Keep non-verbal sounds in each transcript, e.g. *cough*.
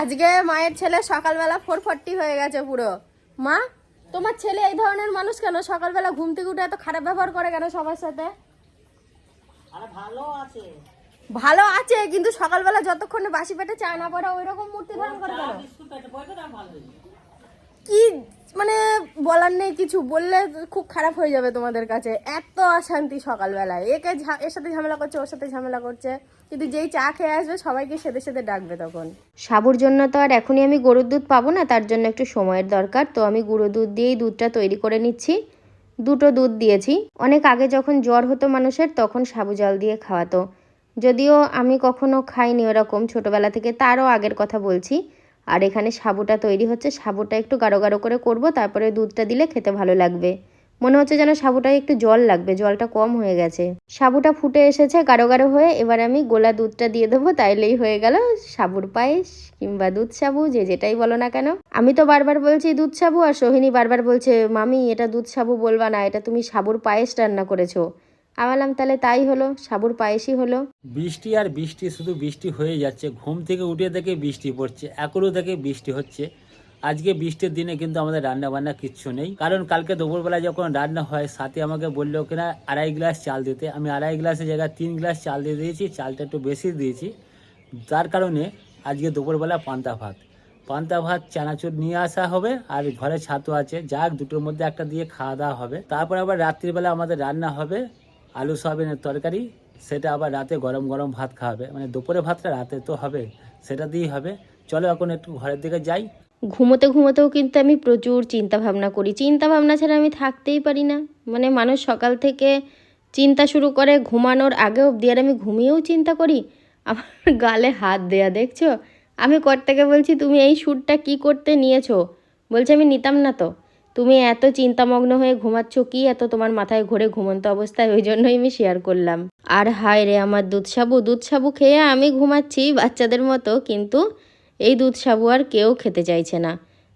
আজকে মায়ের ছেলে সকালবেলা ফোর ফর্টি হয়ে গেছে পুরো। মা তোমার ছেলে এই ধরনের মানুষ কেন? সকালবেলা ঘুম থেকে উঠে এত খারাপ ব্যবহার করে কেন সবার সাথে? ভালো আছে। ভালো আছে কিন্তু সকালবেলা যতক্ষণে বাসি পেটে চা না পড়া ওই রকম মূর্তি ধারণ করে কেন। কি মানে বলার নেই কিছু, বললে খুব খারাপ হয়ে যাবে তোমাদের কাছে। এত অশান্তি সকালবেলায়। একে এর সাথে ঝামেলা করছে, ওর সাথে ঝামেলা করছে। কিন্তু যেই চা খেয়ে আসবে, সবাইকে সেদে সেদে ডাকবে তখন। সাবুর জন্য তো আর এখনই আমি গরুর দুধ পাবো না, তার জন্য একটু সময়ের দরকার। তো আমি গুঁড়ো দুধ দিয়েই দুধটা তৈরি করে নিচ্ছি। দুটো দুধ দিয়েছি। অনেক আগে যখন জ্বর হতো মানুষের, তখন সাবু জল দিয়ে খাওয়াতো। যদিও আমি কখনো খাইনি ওরকম ছোটোবেলা থেকে, তারও আগের কথা বলছি। আর এখানে সাবুটা তৈরি হচ্ছে। সাবুটা একটু গাঢ় গাঢ় করে করব, তারপরে দুধটা দিলে খেতে ভালো লাগবে। মনে হচ্ছে যেন সাবুটায় একটু জল লাগবে, জলটা কম হয়ে গেছে। সাবুটা ফুটে এসেছে গাঢ় গাঢ় হয়ে, এবার আমি গোলা দুধটা দিয়ে দেবো, তাইলেই হয়ে গেল সাবুর পায়েস কিংবা দুধ সাবু, যে যেটাই বলো না কেন। আমি তো বারবার বলছি দুধ সাবু, আর সোহিনী বারবার বলছে, মামি, এটা দুধ সাবু বলবা না, এটা তুমি সাবুর পায়েস রান্না করেছ। আমি বললাম তাহলে তাই হলো, সাবুর পায়েসই হলো। বৃষ্টি আর বৃষ্টি, শুধু বৃষ্টি হয়ে যাচ্ছে। ঘুম থেকে উঠে দেখে বৃষ্টি পড়ছে এখনও থেকে বৃষ্টি হচ্ছে। আজকে বৃষ্টির দিনে কিন্তু আমাদের রান্না বান্না কিচ্ছু নেই। কারণ কালকে দুপুরবেলা যখন রান্না হয়, সাথে আমাকে বলল কিনা আড়াই গ্লাস চাল দিতে। আমি আড়াই গ্লাসের জায়গায় তিন গ্লাস চাল দিয়ে দিয়েছি, চালটা একটু বেশি দিয়েছি। তার কারণে আজকে দুপুরবেলা পান্তা ভাত। পান্তা ভাত, চানাচুর নিয়ে আসা হবে, আর ঘরে ছাতু আছে। যাক, দুটোর মধ্যে একটা দিয়ে খাওয়া দাওয়া হবে। তারপর আবার রাত্রিবেলা আমাদের রান্না হবে আলু সয়াবিনের তরকারি, সেটা আবার রাতে গরম গরম ভাত খাওয়াবে। মানে দুপুরে ভাতটা রাতে তো হবে, সেটা দিয়েই হবে। চলো এখন একটু ঘরের দিকে যাই। ঘুমোতে ঘুমোতেও কিন্তু আমি প্রচুর চিন্তা ভাবনা করি। চিন্তা ভাবনা ছাড়া আমি থাকতেই পারি না। মানে মানুষ সকাল থেকে চিন্তা শুরু করে ঘুমানোর আগে অবধি, আর আমি ঘুমিয়েও চিন্তা করি। আমার গালে হাত দেয়া, দেখছ? আমি কর্তাকে বলছি, তুমি এই শ্যুটটা কি করতে নিয়েছো? বলছে, আমি নিতাম না তো। তুমি এত চিন্তামগ্ন হয়ে ঘুমাচ্ছ কি? এত তোমার মাথায় ঘুরে ঘুমন্ত অবস্থায় ওই জন্যই আমি শেয়ার করলাম। আর হায় রে আমার দুধ সাবু দুধ সাবু খেয়ে আমি ঘুমাচ্ছি বাচ্চাদের মতো কিন্তু এই দুধ সাবু আর কেউ খেতে চাইছে না।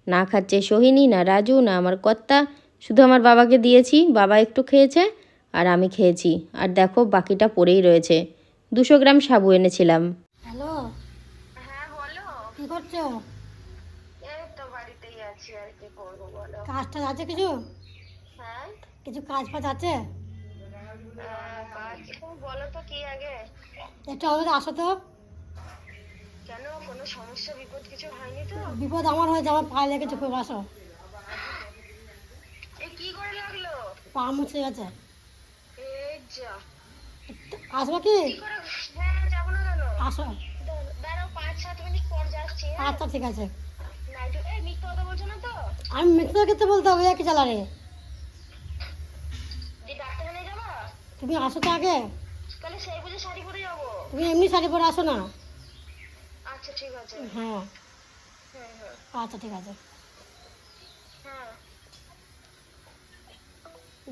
না খাচ্ছে সোহিনী না রাজু না আমার কর্তা। শুধু আমার বাবাকে দিয়েছি বাবা একটু খেয়েছে আর আমি খেয়েছি। আর দেখো বাকিটা পড়েই রয়েছে। দুশো গ্রাম সাবু এনেছিলাম। হ্যালো? হ্যাঁ বলো। কি করছ? আছি আর কি করব বলো কাজ টাজ আছে কিছু? হ্যাঁ? কিছু কাজ ফাজ আছে? কাজ বলো তো কি আগে? একটু আমাদের আসো তো। কেন? কোনো সমস্যা বিপদ কিছু হয়নি তো? বিপদ আমার হয়েছে আমার পায়ে লেগেছে খুব আসো। কি করে লাগল? পা মুছে গেছে। আসব কি? হ্যাঁ যাব না কেন? আসো। দাঁড়াও পাঁচ সাত মিনিট পর যাচ্ছি আচ্ছা ঠিক আছে। আমি মিথ্যা ক্ষেত্রে বলতে হবে? একই চালারে তুমি আসো তো আগে। তাহলে সেই বুঝে শাড়ি পরে যাব। তুমি এমনি শাড়ি পরে আসো না। আচ্ছা ঠিক আছে। হ্যাঁ। হ্যাঁ হ্যাঁ আচ্ছা ঠিক আছে। হ্যাঁ।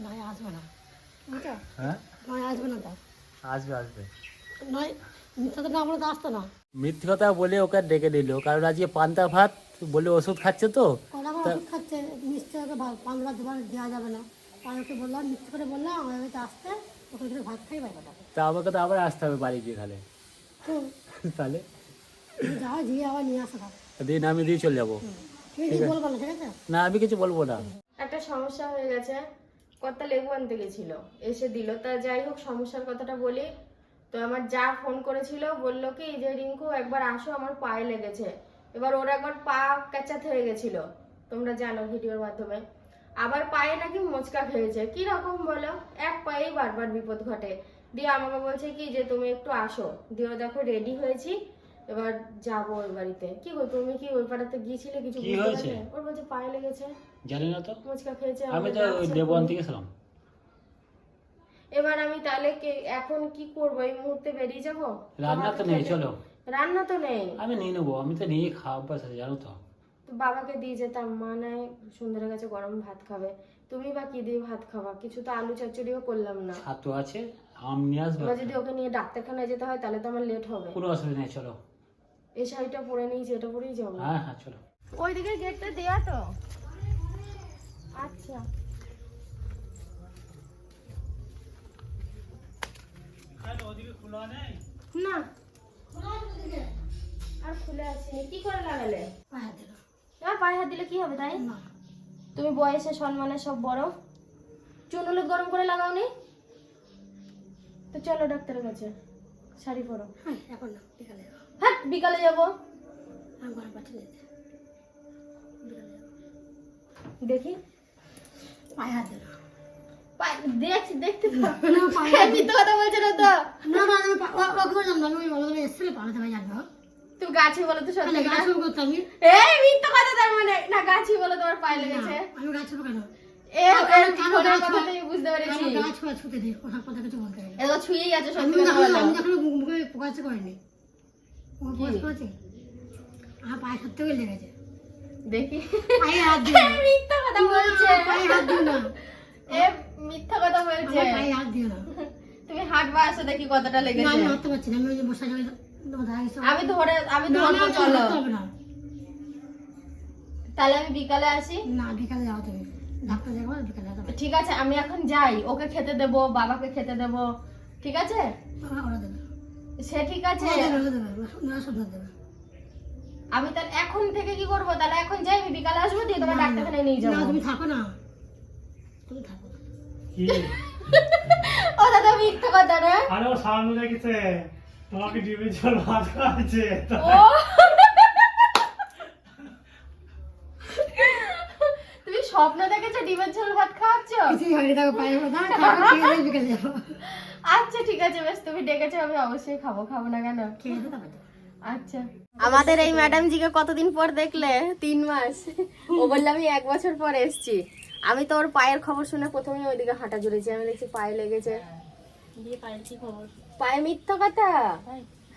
নয় আসবে না। হ্যাঁ? নয় আসবে না তো। আসবে আসবে। নয় মিথ্যা তো না বলে তো আসতো না। মিথ্যে কথা বলে ওকে ডেকে দিল। কারণ আজকে পান্তা ভাত বলে ওষুধ খাচ্ছে তো? ওষুধ খাচ্ছে মিষ্টি ওকে দুবার দেওয়া যাবে না। আমি ওকে বললাম মিথ্যে করে বললাম আমার কাছে আসতে ওকে একটু ভাত খাই বাইরে তা আমাকে তো আবার আসতে হবে বাড়ি গিয়ে তাহলে। যাও আবার নিয়ে আসো দিন আমি দিয়ে চলে যাব। না আমি কিছু বলব না। একটা সমস্যা হয়ে গেছে কর্তা লেবু আনতে গেছিল এসে দিল। তা যাই হোক সমস্যার কথাটা বলি। তো আমার যা ফোন করেছিল বলল কি যে রিঙ্কু একবার আসো আমার পায়ে লেগেছে। এবার ওর একবার পা ক্যাচাত হয়ে গেছিল। তোমরা জানো ভিডিওর মাধ্যমে। আবার পায়ে নাকি মোচকা খেয়েছে। কি রকম বলো? এক পায়েই বারবার বিপদ ঘটে। দিয়ে আমাকে বলছে কি যে তুমি একটু আসো। দিয়ে দেখো রেডি হয়েছি। এবার যাব ওই বাড়িতে। কি গো তুমি কি ওই পাড়াতে গিয়েছিলে কিছু কি হয়েছে? ওর বলছে পায়ে লেগেছে। জানি না তো। মুচকা খেয়েছে আমি তো ওই দেবন। থেকে ছিলাম এবার আমি তাহলে এখন কি করব? এই মুহূর্তে বেরিয়ে যাব? রান্না তো নেই চলো। রান্না তো নেই। আমি নিয়ে নেব আমি তো নিয়ে খাওয়া অভ্যাস আছে জানো তো। তো বাবাকে দিয়ে যেতাম মা নাই সুন্দরের কাছে গরম ভাত খাবে। তুমি বা কি দিয়ে ভাত খাবা? কিছু তো আলু চচ্চড়িও করলাম না। ছাতু আছে আম নিয়ে আসবে। এবার যদি ওকে নিয়ে ডাক্তারখানায় যেতে হয় তাহলে তো আমার লেট হবে। কোনো অসুবিধা নেই চলো। এই শাড়িটা পরে নিয়েছি এটা পরেই যাব। হ্যাঁ হ্যাঁ চলো। ওইদিকে গেটটা দেয়া তো। আচ্ছা। না। আর কি করে লাগালে পায়ে পায়ে হাত দিলে কি হবে তাই না তুমি বয়সে সম্মানে সব বড় চুন হলুদ গরম করে লাগাওনি তো চলো ডাক্তারের কাছে শাড়ি পরো হ্যাঁ না বিকালে হ্যাঁ বিকালে যাব দেখি পায়ে হাত দিল দেখছি দেখতে তো না পায়ে হাত মিথ্যে কথা বলছে না তো? না না আমি ওকে বললাম না আমি বললাম এসেছিলে পালাতে ভাই জানব তুমি গাছে বলো তো সত্যি তাহলে না? গাছ শুরু করতে আমি? এই মিথ্যে কথা তার মানে না গাছি বলো তোমার পায়ে লেগেছে। আমি গাছ কেন? ছুঁয়েই আছে সত্যি দেখো মুখে প্রকাশ করিনি। প্রকাশ? আমার পায়ে সত্যি লেগেছে। মিথ্যা কথা বলছে। এ মিথ্যা কথা বলছে। পায়ে হাত দিও না। তুমি হাঁটবা আসো দেখি কতটা লেগেছে। আমি হাঁটতে পারছি না আমি ওই যে বসে যাবে আমি ধরে আমি ধরবো চলো। তাহলে আমি বিকালে আসি? না বিকালে যাও তুমি ডাক্তার বিকালে ঠিক আছে আমি এখন যাই। ওকে খেতে দেব বাবাকে খেতে দেব। ঠিক আছে? সে ঠিক আছে। আমি তাহলে এখন থেকে কি করব? তাহলে এখন যাই আমি বিকালে আসব দিয়ে তোমার। ডাক্তারখানায় নিয়ে যাব। তুমি থাকো না। তুমি থাকো? ও দাদা মিথ্যা কথা রে আরে ও সামনে দেখেছে তোমাকে ডিবি জল ভাত খাওয়াচ্ছে। তুমি স্বপ্ন দেখেছ ডিমের ঝোল ভাত খাওয়াচ্ছ? কিছুই হয়নি থাকো পায়ে কথা থাকো খেয়ে দিয়ে বিকালে যাব। আচ্ছা ঠিক আছে বেশ তুমি ডেকেছো আমি অবশ্যই খাব খাব না কেন? খেয়ে আচ্ছা। আমাদের এই ম্যাডাম জিকে কতদিন পর দেখলে? তিন মাস। ও বললে আমি এক বছর পর এসেছি। আমি তো ওর পায়ের খবর শুনে প্রথমে ওইদিকে হাঁটা জুড়েছি আমি দেখছি পায়ে লেগেছে। দিয়ে পায়ে মিথ্যা কথা?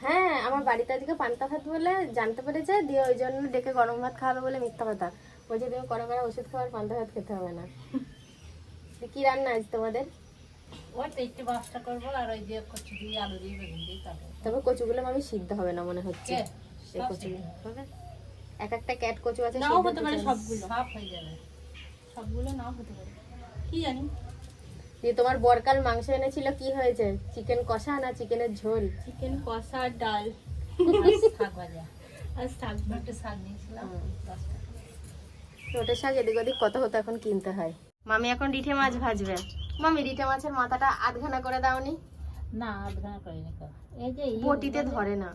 হ্যাঁ আমার বাড়িতে আজকে পান্তা ভাত বলে জানতে পেরেছে দিয়ে ওই জন্য ডেকে গরম ভাত খাওয়াবে বলে মিথ্যা কথা। বলছে তুমি করে করে ওষুধ খাওয়ার পান্তা ভাত খেতে হবে না। দিয়ে কি রান্না আজ তোমাদের? দিয়ে দিয়ে দিয়ে দিয়ে তবে কচুগুলো আমি সিদ্ধ হবে না মনে হচ্ছে। এক একটা ক্যাট কচু আছে কচু। সবগুলো। হয়ে যাবে। সবগুলো নাও হতে পারে। কি জানি? দিয়ে তোমার বরকাল মাংস এনেছিল কি হয়েছে? চিকেন কষা না চিকেনের ঝোল? চিকেন কষা আর ডাল। *laughs* শাক ভাজা। আর শাক একটু শাক নিয়েছিলাম। রোটের শাক এদিক ওদিক কত হতো এখন কিনতে হয়? মামি এখন রিঠে মাছ ভাজবে। মামি রিঠে মাছের মাথাটা আধখানা করে দাওনি। না আধখানা করিনি কো। এই যে বটিতে ধরে না।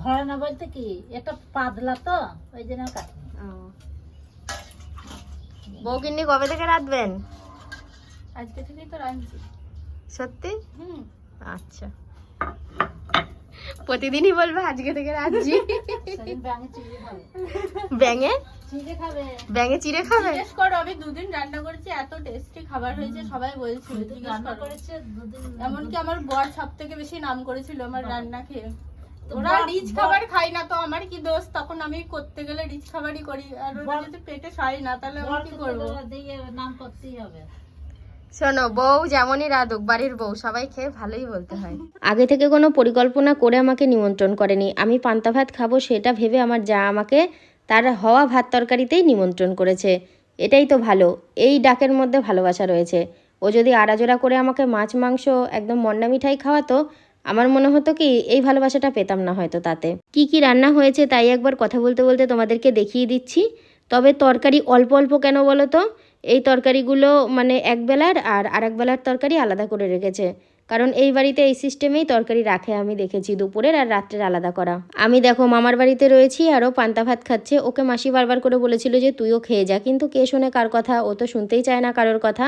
ধরে না বলতে কি এটা পাতলা তো ওই জন্য কাটিনি। বউ কবে থেকে রাঁধবেন? আজকে থেকেই তো রাঁধছি। সত্যি? হুম। আচ্ছা। প্রতিদিনই বলবে আজকে থেকে রাঁধছি। ব্যাঙে চিড়ে ব্যাঙে? চিড়ে খাবে। জিজ্ঞেস করো আমি দুদিন রান্না করেছি এত টেস্টি খাবার হয়েছে সবাই বলছিল দুদিন জিজ্ঞেস করেছে এমনকি আমার বর সব থেকে বেশি নাম করেছিল আমার রান্না খেয়ে। ওরা রিচ খাবার খাই না তো আমার কি দোষ? তখন আমি করতে গেলে রিচ খাবারই করি। আর ওরা যদি পেটে সাই না তাহলে আমি কি করব? নাম করতেই হবে। শোনো বউ যেমনই রাধুক বাড়ির বউ সবাই খেয়ে ভালোই বলতে হয়। আগে থেকে কোনো পরিকল্পনা করে আমাকে নিমন্ত্রণ করেনি। আমি পান্তা ভাত খাব সেটা ভেবে আমার যা আমাকে তার হওয়া ভাত তরকারিতেই নিমন্ত্রণ করেছে। এটাই তো ভালো। এই ডাকের মধ্যে ভালোবাসা রয়েছে। ও যদি আড়াজোড়া করে আমাকে মাছ মাংস একদম মন্ডা মিঠাই খাওয়াতো আমার মনে হতো কি, এই ভালোবাসাটা পেতাম না হয়তো তাতে। কি কি রান্না হয়েছে তাই একবার কথা বলতে বলতে তোমাদেরকে দেখিয়ে দিচ্ছি। তবে তরকারি অল্প অল্প কেন বলো তো? এই তরকারিগুলো মানে এক বেলার আর আরেক বেলার তরকারি আলাদা করে রেখেছে। কারণ এই বাড়িতে এই সিস্টেমেই তরকারি রাখে আমি দেখেছি দুপুরের আর রাত্রের আলাদা করা। আমি দেখো মামার বাড়িতে রয়েছি আরও পান্তা ভাত খাচ্ছে। ওকে মাসি বারবার করে বলেছিল যে তুইও খেয়ে যা। কিন্তু কে শোনে কার কথা? ও তো শুনতেই চায় না কারোর কথা।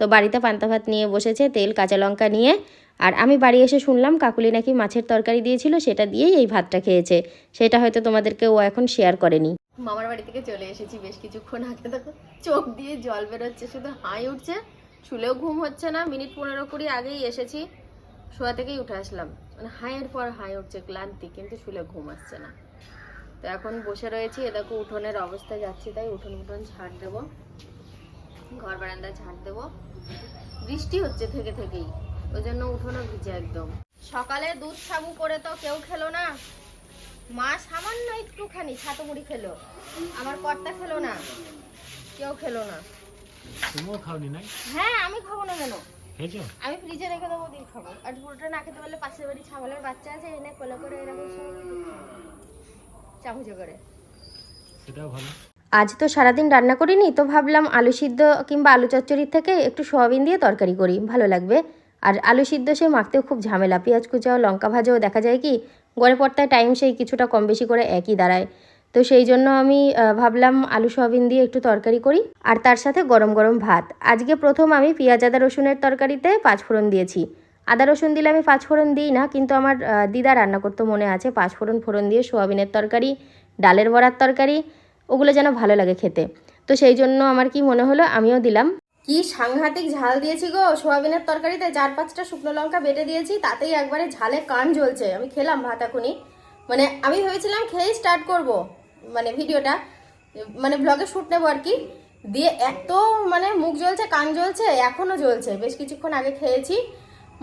তো বাড়িতে পান্তা ভাত নিয়ে বসেছে, তেল, কাঁচা লঙ্কা নিয়ে। আর আমি বাড়ি এসে শুনলাম কাকুলি নাকি মাছের তরকারি দিয়েছিল, সেটা দিয়েই এই ভাতটা খেয়েছে। সেটা হয়তো তোমাদেরকে ও এখন শেয়ার করেনি। মামার বাড়ি থেকে চলে এসেছি বেশ কিছুক্ষণ আগে, দেখো, চোখ দিয়ে জল বেরোচ্ছে, শুধু হাই উঠছে, শুলেও ঘুম হচ্ছে না, মিনিট পনেরো কুড়ি আগেই এসেছি, শোয়া থেকেই উঠে আসলাম। মানে হাইয়ের পর হাই উঠছে, ক্লান্তি, কিন্তু শুলে ঘুম আসছে না। তো এখন বসে রয়েছি, এ দেখো উঠোনের অবস্থায় যাচ্ছি, তাই উঠোন উঠোন ঝাড় দেবো, ঘর বারান্দা ঝাড় দেবো। বৃষ্টি হচ্ছে থেকে থেকেই। ওই জন্য উঠোনো ভিজে একদম। সকালে দুধ সাবু করে তো কেউ খেলো না। মা সামান্য একটুখানি ছাতু মুড়ি খেলো। আমার কর্তা খেলো না। কেউ খেলো না। তুমিও খাওনি নাই? হ্যাঁ আমি খাব না কেন? আমি ফ্রিজে রেখে দেবো দিন খাব। আর পুরোটা না খেতে পারলে পাশের বাড়ি ছাগলের বাচ্চা আছে এনে কোলে করে এরকম সব চামচে করে। সেটাও ভালো। আজ তো সারাদিন রান্না করিনি তো ভাবলাম আলু সিদ্ধ কিংবা আলু চচ্চড়ির থেকে একটু সোয়াবিন দিয়ে তরকারি করি। ভালো লাগবে। আর আলু সিদ্ধ সে মাখতেও খুব ঝামেলা। পেঁয়াজ কুচাও, লঙ্কা ভাজাও দেখা যায় কি, গড়ে পড়তায় টাইম সেই কিছুটা কম বেশি করে একই দাঁড়ায়। তো সেই জন্য আমি ভাবলাম আলু সোয়াবিন দিয়ে একটু তরকারি করি আর তার সাথে গরম গরম ভাত। আজকে প্রথম আমি পেঁয়াজ, আদা, রসুনের তরকারিতে পাঁচফোড়ন দিয়েছি। আদা, রসুন দিলে আমি পাঁচফোড়ন দিই না, কিন্তু আমার দিদা রান্না করতে মনে আছে পাঁচফোড়ন ফোড়ন দিয়ে সোয়াবিনের তরকারি, ডালের বড়ার তরকারি, ওগুলো যেন ভালো লাগে খেতে। তো সেই জন্য আমার কি মনে হলো, আমিও দিলাম। কি সাংঘাতিক ঝাল দিয়েছি গো? সোয়াবিনের তরকারিতে চার পাঁচটা শুকনো লঙ্কা বেটে দিয়েছি, তাতেই একবারে ঝালে কান জ্বলছে। আমি খেলাম ভাত এখনই। মানে আমি ভেবেছিলাম খেয়েই স্টার্ট করব মানে ভিডিওটা মানে ব্লগে শ্যুট নেব আর কি। দিয়ে এত মানে মুখ জ্বলছে, কান জ্বলছে, এখনও জ্বলছে। বেশ কিছুক্ষণ আগে খেয়েছি।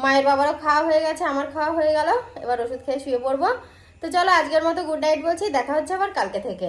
মায়ের বাবারও খাওয়া হয়ে গেছে, আমার খাওয়া হয়ে গেল। এবার ওষুধ খেয়ে শুয়ে পড়ব। তো চলো আজকের মতো গুড নাইট বলছি, দেখা হচ্ছে আবার কালকে থেকে।